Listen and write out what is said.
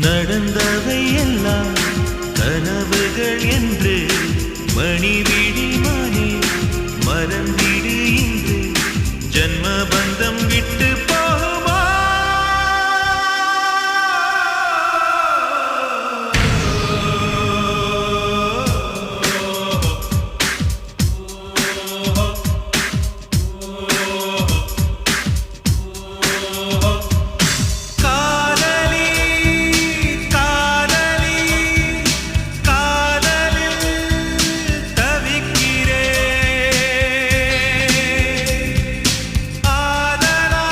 நடந்தவை எல்லாம் கனவுகள் என்று மணிவிழி